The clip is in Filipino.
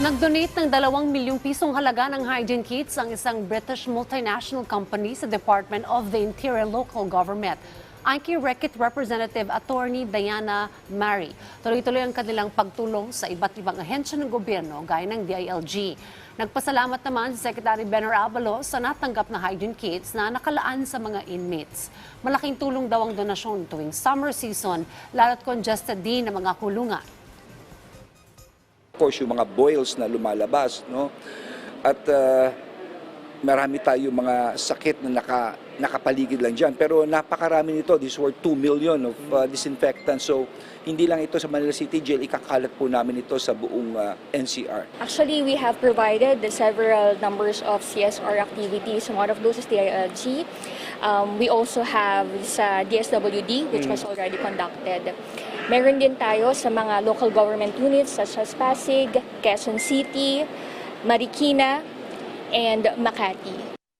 Nag-donate ng 2 milyong pisong halaga ng hygiene kits ang isang British multinational company sa Department of the Interior Local Government. Kay Reckitt Representative Attorney Diana Mary, tuloy-tuloy ang kanilang pagtulong sa iba't ibang ahensya ng gobyerno gaya ng DILG. Nagpasalamat naman si Secretary Benner Abalos sa natanggap na hygiene kits na nakalaan sa mga inmates. Malaking tulong daw ang donasyon tuwing summer season, lalo't congested din ang mga kulungan. Course, yung mga boils na lumalabas, no? At uh, marami tayong mga sakit na naka, nakapaligid lang dyan. Pero napakarami nito. This were 2 million of uh, disinfectants. So, hindi lang ito sa Manila City Jail. Ikakalat po namin ito sa buong uh, NCR. Actually, we have provided the several numbers of CSR activities. One of those is the ILG. Um, we also have sa DSWD, which was already conducted. Meron din tayo sa mga local government units such as Pasig, Quezon City, Marikina, and Makati.